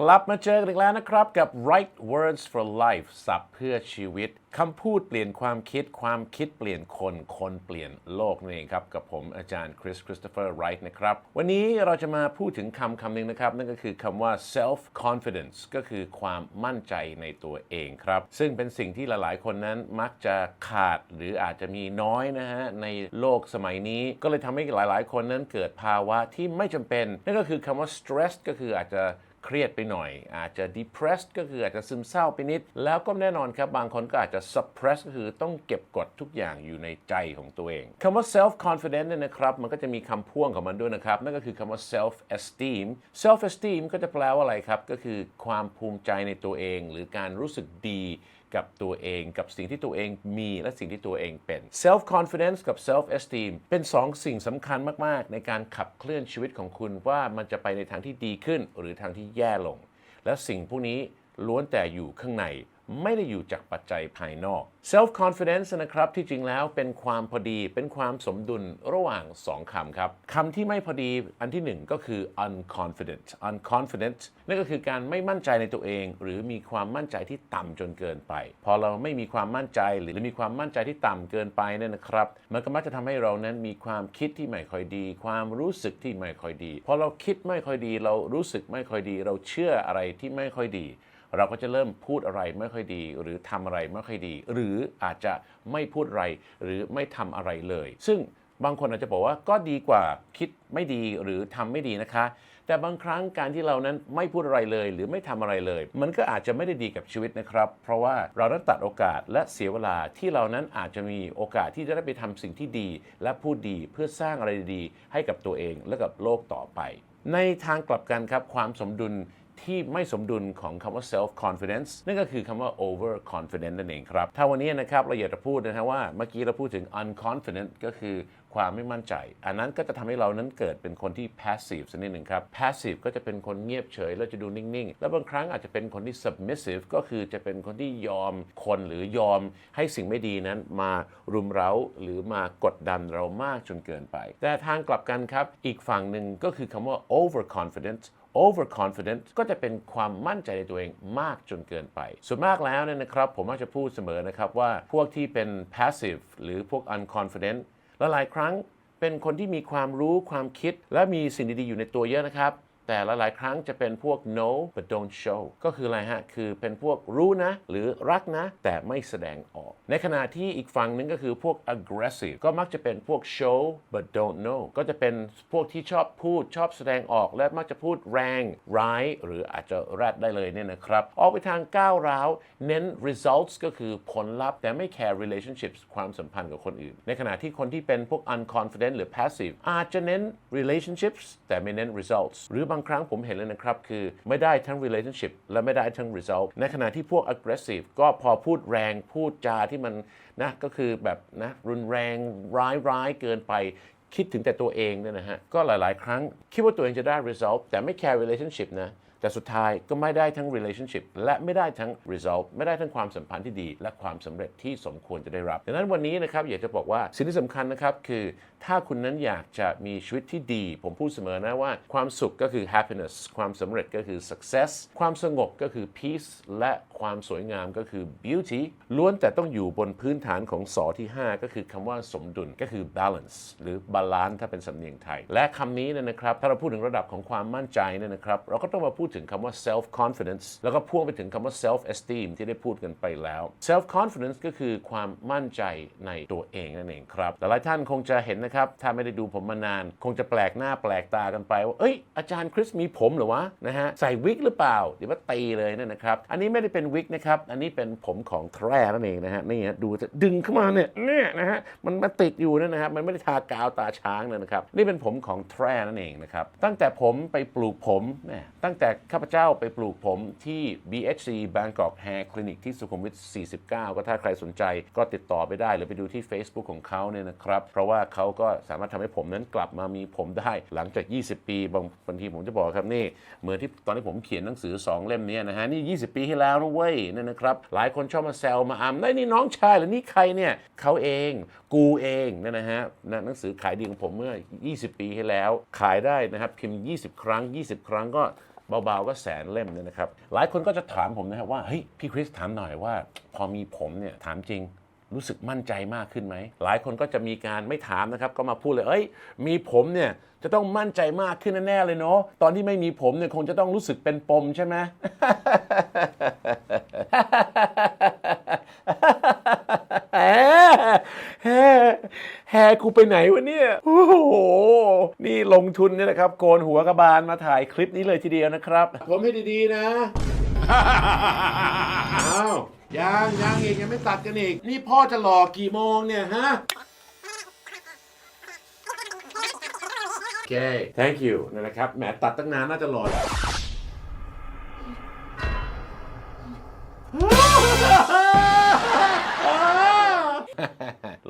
กลับมาเจอกันอีกแล้วนะครับกับ Right Words for Life สับเพื่อชีวิตคำพูดเปลี่ยนความคิดความคิดเปลี่ยนคน คนเปลี่ยนโลกนั่นเองครับ กับผมอาจารย์คริสคริสโตเฟอร์ไรท์นะครับ วันนี้เราจะมาพูดถึงคำคำหนึ่งนะครับ นั่นก็คือคำว่า self confidence ก็คือความมั่นใจในตัวเองครับ ซึ่งเป็นสิ่งที่หลายๆ คนนั้นมักจะขาดหรืออาจจะมีน้อยนะฮะ ในโลกสมัยนี้ ก็เลยทำให้หลายๆ คนนั้นเกิดภาวะที่ไม่จำเป็น นั่นก็คือคำว่า stress ก็คืออาจจะ เครียดไปหน่อย อาจจะ depressed ก็คืออาจจะซึมเศร้าไปนิด แล้วก็แน่นอนครับ บางคนก็อาจจะ suppress ก็คือต้องเก็บกดทุกอย่างอยู่ในใจของตัวเองคำว่า self confident เนี่ยนะครับ มันก็จะมีคำพ่วงของมันด้วยนะครับ นั่นก็คือคำว่า self esteem self esteem ก็จะแปลว่าอะไรครับ ก็คือความภูมิใจในตัวเอง หรือการรู้สึกดี กับตัวเองกับสิ่งที่ตัวเองมีและสิ่งที่ตัวเองเป็น self confidence กับ self esteem เป็นสองสิ่งสำคัญมาก ๆ ในการขับเคลื่อนชีวิตของคุณว่ามันจะไปในทางที่ดีขึ้น หรือทางที่แย่ลง และสิ่งพวกนี้ล้วนแต่อยู่ข้างใน ไม่ได้อยู่จากปัจจัยภายนอก self confidence นะครับที่จริงแล้วเป็นความพอดีเป็นความสมดุลระหว่างสองคำครับคำที่ไม่พอดีอันที่หนึ่งก็คือ unconfident unconfident นั่นก็คือการไม่มั่นใจในตัวเอง หรือมีความมั่นใจที่ต่ำจนเกินไป พอเราไม่มีความมั่นใจหรือมีความมั่นใจที่ต่ำเกินไปเนี่ยนะครับมันก็มักจะทำให้เรานั้นมีความคิดที่ไม่ค่อยดี ความรู้สึกที่ไม่ค่อยดีพอเราคิดไม่ค่อยดี เรารู้สึกไม่ค่อยดี เราเชื่ออะไรที่ไม่ค่อยดี เราก็จะเริ่มพูดอะไรไม่ค่อยดี หรือทำอะไรไม่ค่อยดี หรืออาจจะไม่พูดอะไรหรือไม่ทำอะไรเลย ซึ่งบางคนอาจจะบอกว่าก็ดีกว่าคิดไม่ดีหรือทำไม่ดีนะคะ แต่บางครั้งการที่เรานั้นไม่พูดอะไรเลย หรือไม่ทำอะไรเลย มันก็อาจจะไม่ได้ดีกับชีวิตนะครับ เพราะว่าเรานั้นตัดโอกาสและเสียเวลาที่เรานั้นอาจจะมีโอกาสที่จะได้ไปทำสิ่งที่ดี และพูดดีเพื่อสร้างอะไรดีให้กับตัวเองและกับโลกต่อไป ในทางกลับกันครับความสมดุล ที่ไม่สมดุลของคำว่า self confidence นั่นก็คือคำว่า over confident นั่นเองครับ ถ้าวันนี้นะครับเราอยากจะพูดนะฮะว่าเมื่อกี้เราพูดถึง unconfident ก็คือความไม่มั่นใจ อันนั้นก็จะทำให้เรานั้นเกิดเป็นคนที่ passive สักนิดหนึ่งครับ passive ก็จะเป็นคนเงียบเฉย แล้วจะดูนิ่ง ๆ แล้วบางครั้งอาจจะเป็นคนที่ submissive ก็คือจะเป็นคนที่ยอมคนหรือยอมให้สิ่งไม่ดีนั้นมารุมเร้าหรือมากดดันเรามากจนเกินไป แต่ทางกลับกันครับ อีกฝั่งหนึ่งก็คือคำว่า over confident overconfident ก็จะเป็นความมั่นใจในตัวเองมากจนเกินไป ส่วนมากแล้วเนี่ยนะครับ ผมมักจะพูดเสมอนะครับว่าพวกที่เป็น passive หรือพวก unconfident และหลายครั้งเป็นคนที่มีความรู้ความคิด และมีสิ่งดีๆอยู่ในตัวเยอะนะครับ แต่หลาย ๆ ครั้งจะเป็นพวก know but don't show ก็คืออะไรฮะ คือเป็นพวกรู้นะ หรือรักนะ แต่ไม่แสดงออก ในขณะที่อีกฝั่งหนึงก็คือพวก aggressive ก็มักจะเป็นพวก show but don't know ก็จะเป็นพวกที่ชอบพูดชอบแสดงออก และมักจะพูดแรง ร้าย หรืออาจจะแรดได้เลยเนี่ยนะครับ ออกไปทางก้าวร้าว เน้น results ก็คือผลลัพธ์ แต่ไม่แคร์ relationships ความสัมพันธ์กับคนอื่น ในขณะที่คนที่เป็นพวก unconfident หรือ passive อาจจะเน้น relationships แต่ไม่เน้น results หรือบางางครั้งผมเห็นเลยนะครับ คือไม่ได้ทั้ง relationship และไม่ได้ทั้ง result ในขณะที่พวก aggressive ก็พอพูดแรงพูดจาที่มันนะก็คือแบบนะรุนแรงร้ายร้ายเกินไปคิดถึงแต่ตัวเองเนี่ยนะฮะ ก็หลาย ๆ ครั้งคิดว่าตัวเองจะได้ result แต่ไม่ care relationship นะ แต่สุดท้ายก็ไม่ได้ทั้ง relationship และไม่ได้ทั้ง result ไม่ได้ทั้งความสัมพันธ์ที่ดี และความสำเร็จที่สมควรจะได้รับดังนั้นวันนี้นะครับอยากจะบอกว่าสิ่งที่สำคัญนะครับคือถ้าคุณนั้นอยากจะมีชีวิตที่ดี ผมพูดเสมอนะว่า ความสุขก็คือ happiness ความสำเร็จก็คือ success ความสงบก็คือ peace และความสวยงามก็คือ beauty ล้วนแต่ต้องอยู่บนพื้นฐานของสอที่ 5 ก็คือคำว่าสมดุลก็คือ balance หรือ balance ถ้าเป็นสำเนียงไทย และคำนี้เนี่ยนะครับถ้าเราพูดถึงระดับของความมั่นใจเนี่ยนะครับ เราก็ต้องมาพูดถึงคำว่า self confidence แล้วก็พ่วงไปถึงคำว่า self esteem ที่ได้พูดกันไปแล้ว self confidence ก็คือความมั่นใจในตัวเองนั่นเองครับแต่หลายท่านคงจะเห็นนะครับ ถ้าไม่ได้ดูผมมานาน คงจะแปลกหน้าแปลกตากันไปว่าเอ้ยอาจารย์คริสมีผมหรือวะนะฮะใส่วิกหรือเปล่าเดี๋ยวว่าตีเลยเนยนะครับ อันนี้ไม่ได้เป็นวิกนะครับอันนี้เป็นผมของแทร่นั่นเองนะฮะนี่ฮะดูจะดึงเข้ามาเนี่ยเนี่ยนะฮะมันมาติดอยู่นั่นนะครับมันไม่ได้ทากาวตาช้างเลยนะครับนี่เป็นผมของแทร่นั่นเองนะครับตั้งแต่ผมไปปลูกผมเนี่ยตั้งแต่ข้าพเจ้าไปปลูกผมที่ BHC Bangkok Hair Clinic ที่สุขุมวิท 49 ก็ถ้าใครสนใจก็ติดต่อไปได้ หรือไปดูที่ Facebook ของเขาเนี่ยนะครับ เพราะว่าเขาก็สามารถทำให้ผมนั้นกลับมามีผมได้หลังจาก 20 ปีบางบางทีผมจะบอกครับนี่ เหมือนที่ตอนที่ผมเขียนหนังสือ 2 เล่มเนี้นะฮะนี่ 20 ปีที่แล้วนะเว้ยนั่นนะครับหลายคนชอบมาแซวมาอำได้นี่น้องชายหรือนี่ใครเนี่ยเขาเองกูเองเนยนะฮะนะหนังสือขายดีของผมเมื่อ 20 ปีที่แล้ว ขายได้นะครับพิมพ์ 20 ครั้ง 20 ครั้งก็ เบาๆก็แสนเล่มเนี่ยนะครับ หลายคนก็จะถามผมนะครับว่าเฮ้ยพี่คริสถามหน่อยว่า พอมีผมเนี่ยถามจริงรู้สึกมั่นใจมากขึ้นไหม หลายคนก็จะมีการไม่ถามนะครับ ก็มาพูดเลย เอ้ย มีผมเนี่ยจะต้องมั่นใจมากขึ้นแน่ๆเลยเนาะ ตอนที่ไม่มีผมเนี่ยคงจะต้องรู้สึกเป็นปมใช่ไหม แฮแฮกูไปไหนวะเนี่ย โอ้โห นี่ลงทุนเนี่ยนะครับ โกนหัวกระบาลมาถ่ายคลิปนี้เลยทีเดียวนะครับ ผมให้ดีๆนะ อ้าวยังยังอีกยังไม่ตัดกันอีก นี่พ่อจะหลอกกี่โมงเนี่ยฮะ โอเค thank you นั่นนะครับ แหมตัดตั้งนานน่าจะหลอด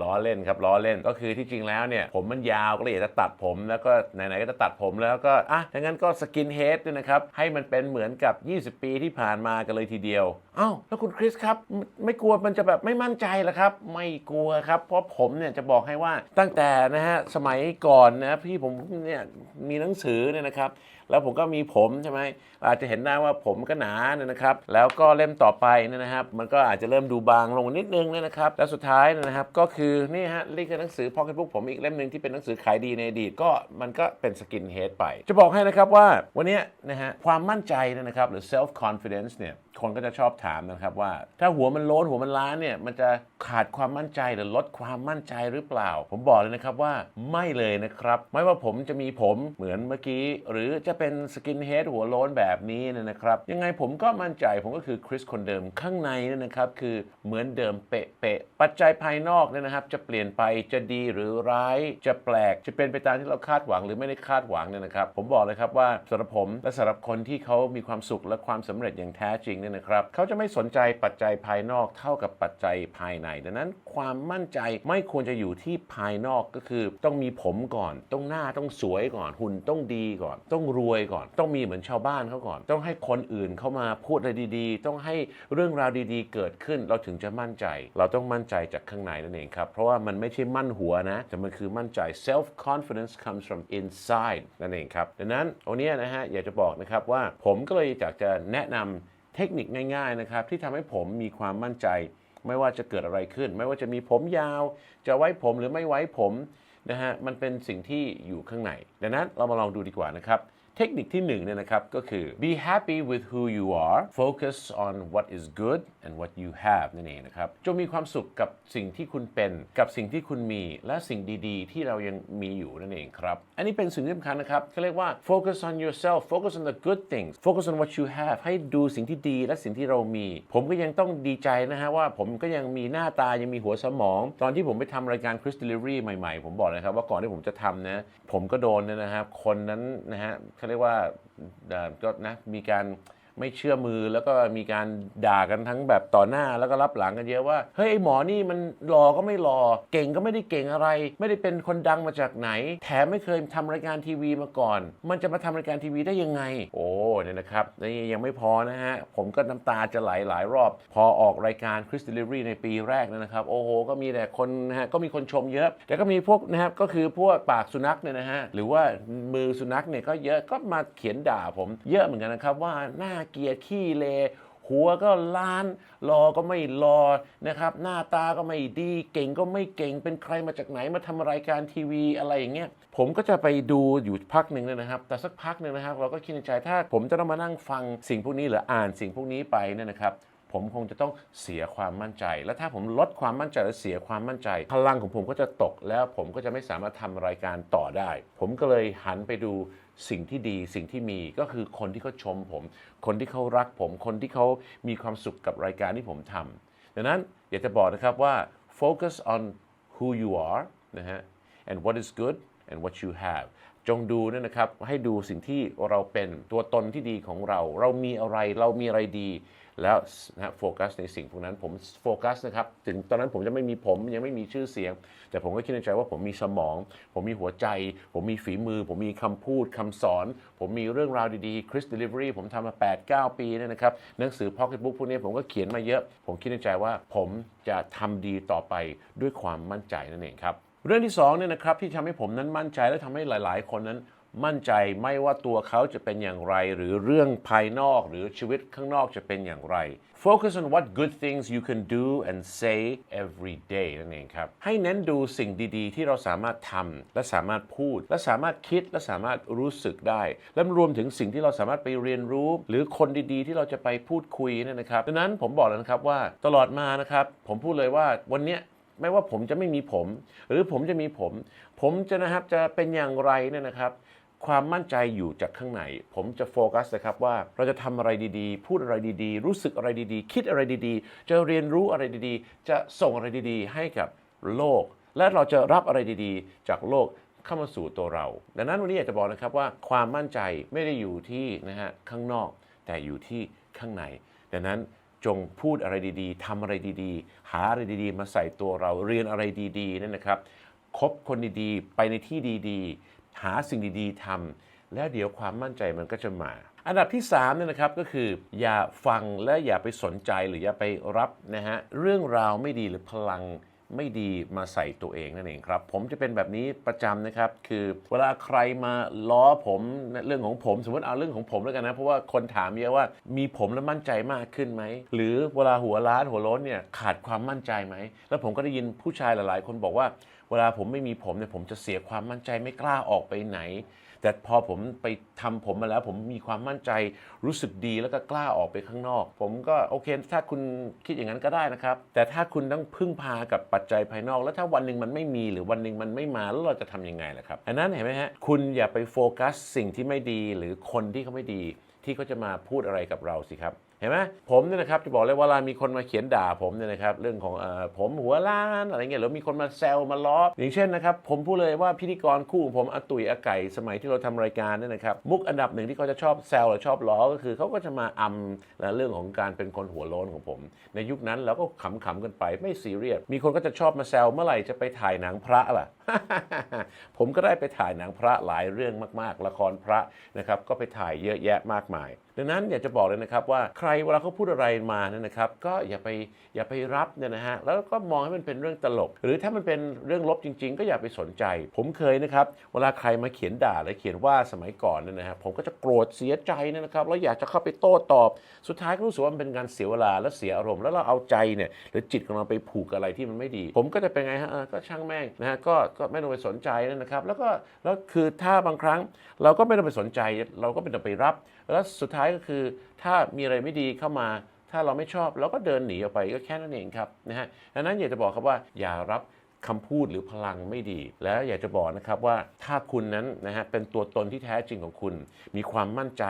ล้อเล่นครับล้อเล่นก็คือที่จริงแล้วเนี่ยผมมันยาวก็เลยอยากจะตัดผม แล้วก็ไหนๆก็จะตัดผมแล้วก็อะถ้างั้นก็สกินเฮดด้วยนะครับให้มันเป็นเหมือนกับ 20 ปีที่ผ่านมากันเลยทีเดียวอ้าวแล้วคุณคริสครับไม่ไม่กลัวมันจะแบบไม่มั่นใจเหรอครับ ไม่กลัวครับ เพราะผมเนี่ยจะบอกให้ว่าตั้งแต่นะฮะสมัยก่อนนะพี่ผมเนี่ยมีหนังสือเนี่ยนะครับ แล้วผมก็มีผมใช่ไหมอาจจะเห็นได้ว่าผมก็หนาเนี่ยนะครับ แล้วก็เล่มต่อไปเนี่ยนะครับ มันก็อาจจะเริ่มดูบางลงนิดนึงเนี่ยนะครับ แล้วสุดท้ายนะครับก็คือนี่ฮะนี่คือหนังสือ Pocket Book ผมอีกเล่มหนึ่งที่เป็นหนังสือขายดีในอดีตก็มันก็เป็นสกินเฮดไป จะบอกให้นะครับว่าวันนี้นะฮะความมั่นใจนยนะครับหรือ self confidence เนี่ยคนก็จะชอบถามนะครับว่า ถ้าหัวมันโล้นหัวมันล้านเนี่ยมันจะขาดความมั่นใจหรือลดความมั่นใจหรือเปล่า ผมบอกเลยนะครับว่าไม่เลยนะครับ ไม่ว่าผมจะมีผมเหมือนเมื่อกี้ หรือจะเป็นสกินเฮดหัวโล้นแบบนี้นะครับ ยังไงผมก็มั่นใจผมก็คือคริสคนเดิมข้างในนี่นะครับคือเหมือนเดิมเป๊ะๆปัจจัยภายนอกเนี่ยนะครับ จะเปลี่ยนไปจะดีหรือร้ายจะแปลกจะเป็นไปตามที่เราคาดหวังหรือไม่ได้คาดหวังเนี่ยนะครับ ผมบอกเลยครับว่าสำหรับผมและสำหรับคนที่เขามีความสุขและความสำเร็จอย่างแท้จริงเนี่ยนะครับเขาจะไม่สนใจปัจจัยภายนอกเท่ากับปัจจัยภายใน ดังนั้นความมั่นใจไม่ควรจะอยู่ที่ภายนอกก็คือ ต้องมีผมก่อน ต้องหน้าต้องสวยก่อนหุ่นต้องดีก่อน ต้องรวยก่อน ต้องมีเหมือนชาวบ้านเขาก่อน ต้องให้คนอื่นเข้ามาพูดอะไรดีๆ ต้องให้เรื่องราวดีๆ เกิดขึ้นเราถึงจะมั่นใจ เราต้องมั่นใจจากข้างในนั่นเองครับ เพราะว่ามันไม่ใช่มั่นหัวนะ แต่มันคือมั่นใจ self confidence comes from inside นั่นเองครับ ดังนั้นวันนี้นะฮะอยากจะบอกนะครับว่าผมก็เลยอยากจะแนะนำเทคนิคง่ายๆนะครับที่ทำให้ผมมีความมั่นใจ ไม่ว่าจะเกิดอะไรขึ้น ไม่ว่าจะมีผมยาว จะไว้ผมหรือไม่ไว้ผมนะฮะมันเป็นสิ่งที่อยู่ข้างในดังนั้นเรามาลองดูดีกว่านะครับ เทคนิคที่หนึ่งเนี่ยนะครับก็คือ be happy with who you are focus on what is good and what you have นั่นเองนะครับจงมีความสุขกับสิ่งที่คุณเป็น กับสิ่งที่คุณมี และสิ่งดีๆ ที่เรายังมีอยู่นั่นเองครับอันนี้เป็นสิ่งที่สำคัญนะครับเขาเรียกว่า focus on yourself focus on the good things focus on what you have ให้ดูสิ่งที่ดีและสิ่งที่เรามี ผมก็ยังต้องดีใจนะฮะว่าผมก็ยังมีหน้าตายังมีหัวสมอง ตอนที่ผมไปทำรายการ Chris Delivery ใหม่ๆ ผมบอกเลยครับว่าก่อนที่ผมจะทำนะผมก็โดนเนยนะครับคนนั้นนะฮะเขาเรียกว่าก็นะมีการ ไม่เชื่อมือแล้วก็มีการด่ากันทั้งแบบต่อหน้าแล้วก็รับหลังกันเยอะว่าเฮ้ยไอ้หมอนี่มันหล่อก็ไม่หล่อเก่งก็ไม่ได้เก่งอะไร ไม่ได้เป็นคนดังมาจากไหน แถมไม่เคยทำรายการทีวีมาก่อน มันจะมาทำรายการทีวีได้ยังไง โอ้เนี่ยนะครับนี่ยังไม่พอนะฮะผมก็น้ำตาจะไหลหลายรอบ พอออกรายการ Chris Delivery ในปีแรกนะครับ โอ้โห ก็มีแต่คนนะฮะก็มีคนชมเยอะแต่ก็มีพวกนะครับก็คือพวกปากสุนัขเนี่ยนะฮะหรือว่ามือสุนัขเนี่ยก็เยอะก็มาเขียนด่าผมเยอะเหมือนกันนะครับว่าหน้าเกียดขี้เลหัวก็ล้านรอก็ไม่รอนะครับ หน้าตาก็ไม่ดี เก่งก็ไม่เก่งเป็นใครมาจากไหนมาทำรายการทีวีอะไรอย่างเงี้ยผมก็จะไปดูอยู่พักหนึ่งเลยนะครับ แต่สักพักหนึ่งนะครับ เราก็คิดในใจถ้าผมจะต้องมานั่งฟังสิ่งพวกนี้หรืออ่านสิ่งพวกนี้ไปเนี่ยนะครับ ผมคงจะต้องเสียความมั่นใจ และถ้าผมลดความมั่นใจและเสียความมั่นใจ พลังของผมก็จะตกแล้วผมก็จะไม่สามารถทำรายการต่อได้ ผมก็เลยหันไปดู สิ่งที่ดีสิ่งที่มีก็คือคนที่เขาชมผม คนที่เขารักผม คนที่เขามีความสุขกับรายการที่ผมทำดังนั้นอยากจะบอกนะครับว่า focus on who you are นะฮะ and what is good and what you have จงดูเนี่ยนะครับให้ดูสิ่งที่เราเป็นตัวตนที่ดีของเรา เรามีอะไรเรามีอะไรดี แล้วนะโฟกัสในสิ่งพวกนั้นผมโฟกัสนะครับถึงตอนนั้นผมจะไม่มีผมยังไม่มีชื่อเสียง แต่ผมก็คิดในใจว่าผมมีสมอง ผมมีหัวใจ ผมมีฝีมือ ผมมีคำพูดคำสอน ผมมีเรื่องราวดีๆ Chris Delivery ผมทำมา 8-9 ปีเนี่ยนะครับหนังสือ Pocket Book พวกนี้ผมก็เขียนมาเยอะ ผมคิดในใจว่าผมจะทำดีต่อไปด้วยความมั่นใจนั่นเองครับ เรื่องที่สองเนี่ยนะครับที่ทำให้ผมนั้นมั่นใจและทำให้หลาย ๆ คนนั้นมั่นใจไม่ว่าตัวเขาจะเป็นอย่างไร หรือเรื่องภายนอกหรือชีวิตข้างนอกจะเป็นอย่างไร Focus on what good things you can do and say every day นั่นเองครับ ให้เน้นดูสิ่งดีๆ ที่เราสามารถทำและสามารถพูด และสามารถคิดและสามารถรู้สึกได้ และรวมถึงสิ่งที่เราสามารถไปเรียนรู้ หรือคนดีๆ ที่เราจะไปพูดคุยเนยนะครับดังนั้นผมบอกเลยนะครับว่าตลอดมานะครับผมพูดเลยว่าวันนี้ ไม่ว่าผมจะไม่มีผม หรือผมจะมีผม ผมจะนะครับจะเป็นอย่างไรเนี่ยนะครับ ความมั่นใจอยู่จากข้างในผมจะโฟกัสนะครับว่าเราจะทำอะไรดีๆ พูดอะไรดีๆ รู้สึกอะไรดีๆ คิดอะไรดีๆ จะเรียนรู้อะไรดีๆ จะส่งอะไรดีๆ ให้กับโลก และเราจะรับอะไรดีๆ จากโลกเข้ามาสู่ตัวเรา ดังนั้นวันนี้อยากจะบอกนะครับว่าความมั่นใจไม่ได้อยู่ที่นะฮะข้างนอก แต่อยู่ที่ข้างใน ดังนั้น จงพูดอะไรดีๆทำอะไรดีๆ หาอะไรดีๆ มาใส่ตัวเราเรียนอะไรดีๆนั่นนะครับคบคนดีๆ ไปในที่ดีๆ หาสิ่งดีๆทำแล้วเดี๋ยวความมั่นใจมันก็จะมา อันดับที่3เนี่ยนะครับก็คืออย่าฟังและอย่าไปสนใจหรืออย่าไปรับนะฮะเรื่องราวไม่ดีหรือพลัง ไม่ดีมาใส่ตัวเองนั่นเองครับ ผมจะเป็นแบบนี้ประจำนะครับ คือเวลาใครมาล้อผมเรื่องของผม สมมติเอาเรื่องของผมแล้วกันนะ เพราะว่าคนถามเยอะว่ามีผมแล้วมั่นใจมากขึ้นไหม หรือเวลาหัวล้านหัวล้นเนี่ยขาดความมั่นใจไหม แล้วผมก็ได้ยินผู้ชายหลาย ๆ คนบอกว่า เวลาผมไม่มีผมเนี่ยผมจะเสียความมั่นใจไม่กล้าออกไปไหน แต่พอผมไปทำผมมาแล้ว ผมมีความมั่นใจรู้สึกดีแล้วก็กล้าออกไปข้างนอก ผมก็โอเคถ้าคุณคิดอย่างนั้นก็ได้นะครับ แต่ถ้าคุณต้องพึ่งพากับปัจจัยภายนอก แล้วถ้าวันหนึ่งมันไม่มีหรือวันหนึ่งมันไม่มาแล้วเราจะทำยังไงล่ะครับอันนั้นเห็นไหมฮะคุณอย่าไปโฟกัสสิ่งที่ไม่ดีหรือคนที่เขาไม่ดี ที่เขาจะมาพูดอะไรกับเราสิครับ เห็นไหมผมเนี่ยนะครับจะบอกเลยเวลามีคนมาเขียนด่าผมเนี่ยนะครับเรื่องของอผมหัวล้านอะไรเงี้ยหรือมีคนมาแซวมาล้ออย่างเช่นนะครับผมพูดเลยว่าพิธีกรคู่ของผมอาตุยอาไก่สมัยที่เราทำรายการเนี่ยนะครับมุกอันดับหนึ่งที่เขาจะชอบแซวหรือชอบล้อก็คือเขาก็จะมาอำนะเรื่องของการเป็นคนหัวโล้นของผม ในยุคนั้นเราก็ขำๆกันไปไม่ซีเรียสมีคนก็จะชอบมาแซวเมื่อไหร่จะไปถ่ายหนังพระล่ะผมก็ได้ไปถ่ายหนังพระหลายเรื่องมาก ๆ ละครพระนะครับก็ไปถ่ายเยอะแยะมากมาย ดังนั้นอยากจะบอกเลยนะครับว่าใครเวลาเขาพูดอะไรมาเนี่ยนะครับ ก็อย่าไปอย่าไปรับเนี่ยนะฮะแล้วก็มองให้มันเป็นเรื่องตลก หรือถ้ามันเป็นเรื่องลบจริง ๆ ก็อย่าไปสนใจ ผมเคยนะครับเวลาใครมาเขียนด่าหรือเขียนว่าสมัยก่อนเนี่ยนะฮะผมก็จะโกรธเสียใจเนี่ยนะครับแล้วอยากจะเข้าไปโต้ตอบ สุดท้ายก็รู้สึกว่ามันเป็นการเสียเวลาและเสียอารมณ์แล้วเราเอาใจเนี่ยหรือจิตของเราไปผูกกับอะไรที่มันไม่ดี ผมก็จะเป็นไงฮะก็ช่างแม่งนะฮะก็ก็ไม่ต้องไปสนใจนะครับ แล้วก็แล้วคือถ้าบางครั้งเราก็ไม่ต้องไปสนใจ เราก็ไม่ต้องไปรับ แล้วสุดท้ายก็คือถ้ามีอะไรไม่ดีเข้ามาถ้าเราไม่ชอบเราก็เดินหนีออกไปก็แค่นั้นเองครับนะฮะดังนั้นอยากจะบอกครับว่าอย่ารับคำพูดหรือพลังไม่ดี แล้วอยากจะบอกนะครับว่าถ้าคุณนั้นนะฮะเป็นตัวตนที่แท้จริงของคุณ มีความมั่นใจ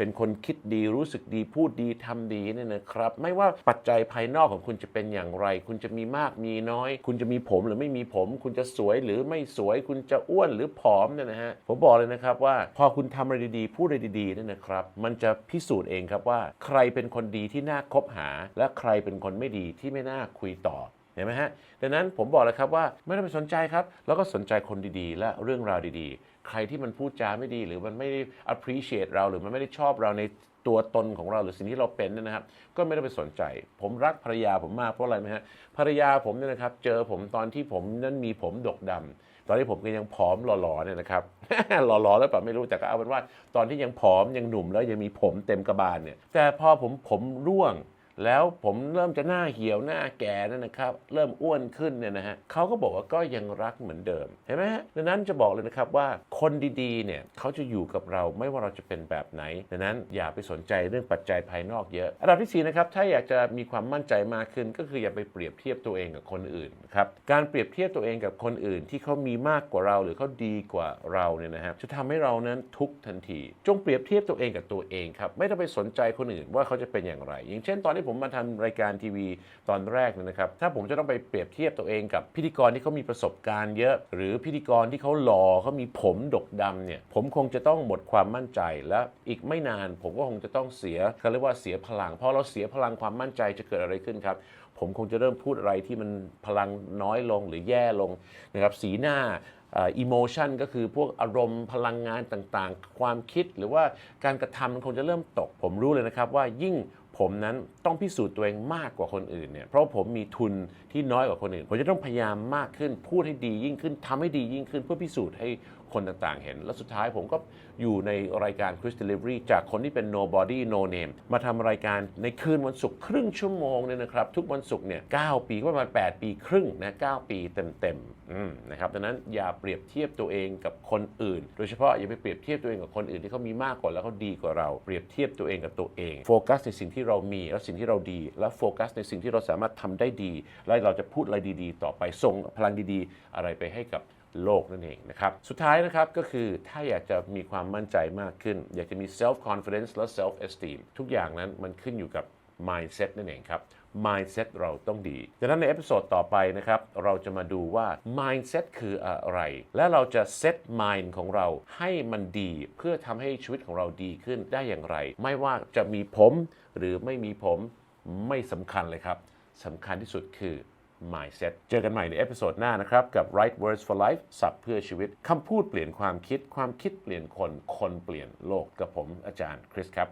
เป็นคนคิดดีรู้สึกดีพูดดีทำดีเนี่ยนะครับ ไม่ว่าปัจจัยภายนอกของคุณจะเป็นอย่างไร คุณจะมีมากมีน้อย คุณจะมีผมหรือไม่มีผม คุณจะสวยหรือไม่สวย คุณจะอ้วนหรือผอมเนี่ยนะฮะผมบอกเลยนะครับว่าพอคุณทำอะไรดีๆพูดอะไรดีๆเนี่ยนะครับ มันจะพิสูจน์เองครับว่าใครเป็นคนดีที่น่าคบหา และใครเป็นคนไม่ดีที่ไม่น่าคุยต่อเห็นไหมฮะดังนั้นผมบอกเลยครับว่าไม่ต้องไปสนใจครับ แล้วก็สนใจคนดีๆ และเรื่องราวดีๆ ใครที่มันพูดจาไม่ดี หรือมันไม่ได้ appreciate เราหรือมันไม่ได้ชอบเราในตัวตนของเราหรือสิ่งที่เราเป็นเนยนะครับ ก็ไม่ได้ไปสนใจ ผมรักภรรยาผมมากเพราะอะไรไหมฮะภรรยาผมเนี่ยนะครับ เจอผมตอนที่ผมนั้นมีผมดกดำตอนที่ผมก็ยังผอมหล่อๆเนี่ยนะครับ หล่อๆแล้วเปล่าไม่รู้แต่ก็เอาเป็นว่า ตอนที่ยังผอมยังหนุ่มแล้วยังมีผมเต็มกระบาลเนี่ย แต่พอผมผมร่วง แล้วผมเริ่มจะหน้าเหี่ยวหน้าแก่นั่นนะครับ เริ่มอ้วนขึ้นเนี่ยนะฮะเขาก็บอกว่าก็ยังรักเหมือนเดิมเห็นไหมฮะดังนั้นจะบอกเลยนะครับว่าคนดีๆเนี่ยเขาจะอยู่กับเราไม่ว่าเราจะเป็นแบบไหนดังนั้นอย่าไปสนใจเรื่องปัจจัยภายนอกเยอะ อันดับที่สี่นะครับถ้าอยากจะมีความมั่นใจมากขึ้น ก็คืออย่าไปเปรียบเทียบตัวเองกับคนอื่นนครับการเปรียบเทียบตัวเองกับคนอื่น ที่เขามีมากกว่าเราหรือเขาดีกว่าเราเนี่ยนะฮะจะทำให้เรานั้นทุกทันที จงเปรียบเทียบตัวเองกับตัวเองครับไม่ต้องไปสนใจคนอื่นว่าเขาจะเป็นอย่างไร อย่างเช่น ตอนที่ผมผมมาทำรายการทีวีตอนแรกเนี่ยนะครับ ถ้าผมจะต้องไปเปรียบเทียบตัวเองกับพิธีกรที่เขามีประสบการณ์เยอะ หรือพิธีกรที่เขาหล่อเขามีผมดกดำเนี่ยผมคงจะต้องหมดความมั่นใจและอีกไม่นาน ผมก็คงจะต้องเสียเขาเรียกว่าเสียพลังพอเราเสียพลังความมั่นใจจะเกิดอะไรขึ้นครับผมคงจะเริ่มพูดอะไรที่มันพลังน้อยลงหรือแย่ลงนะครับสีหน้าอิโมชันก็คือพวกอารมณ์พลังงานต่างๆ ความคิดหรือว่าการกระทำมันคงจะเริ่มตก ผมรู้เลยนะครับว่ายิ่ง ผมนั้นต้องพิสูจน์ตัวเองมากกว่าคนอื่นเนี่ยเพราะผมมีทุนที่น้อยกว่าคนอื่น ผมจะต้องพยายามมากขึ้น พูดให้ดียิ่งขึ้นทำให้ดียิ่งขึ้น เพื่อพิสูจน์ให้ คนต่างๆเห็น แล้วสุดท้ายผมก็อยู่ในรายการ Chris Delivery จากคนที่เป็น nobody no name มาทำรายการในคืนวันศุกร์ครึ่งชั่วโมงเนี่ยนะครับ ทุกวันศุกร์เนี่ย9ปีก็ประมาณ 8 ปีครึ่งนะ9ปีเต็มๆนะครับดังนั้นอย่าเปรียบเทียบตัวเองกับคนอื่น โดยเฉพาะอย่าไปเปรียบเทียบตัวเองกับคนอื่นที่เขามีมากกว่าแล้วเขาดีกว่าเราเปรียบเทียบตัวเองกับตัวเองโฟกัสในสิ่งที่เรามีและสิ่งที่เราดี และโฟกัสในสิ่งที่เราสามารถทำได้ดี และเราจะพูดอะไรดีๆ ต่อไปส่งพลังดีๆ อะไรไปให้กับ โลกนั่นเองนะครับสุดท้ายนะครับก็คือถ้าอยากจะมีความมั่นใจมากขึ้น อยากจะมี self confidence และ self esteem ทุกอย่างนั้นมันขึ้นอยู่กับ mindset นั่นเองครับ mindset เราต้องดีดังนั้นในเอพิโซดต่อไปนะครับ เราจะมาดูว่า mindset คืออะไร และเราจะ set mind ของเราให้มันดีเพื่อทำให้ชีวิตของเราดีขึ้นได้อย่างไร ไม่ว่าจะมีผมหรือไม่มีผมไม่สำคัญเลยครับสำคัญที่สุดคือ mindset เจอกันใหม่ในเอพิโซดหน้านะครับ กับ right words for life สับเพื่อชีวิตคำพูดเปลี่ยนความคิด ความคิดเปลี่ยนคน คนเปลี่ยนโลกกับผมอาจารย์คริสครับ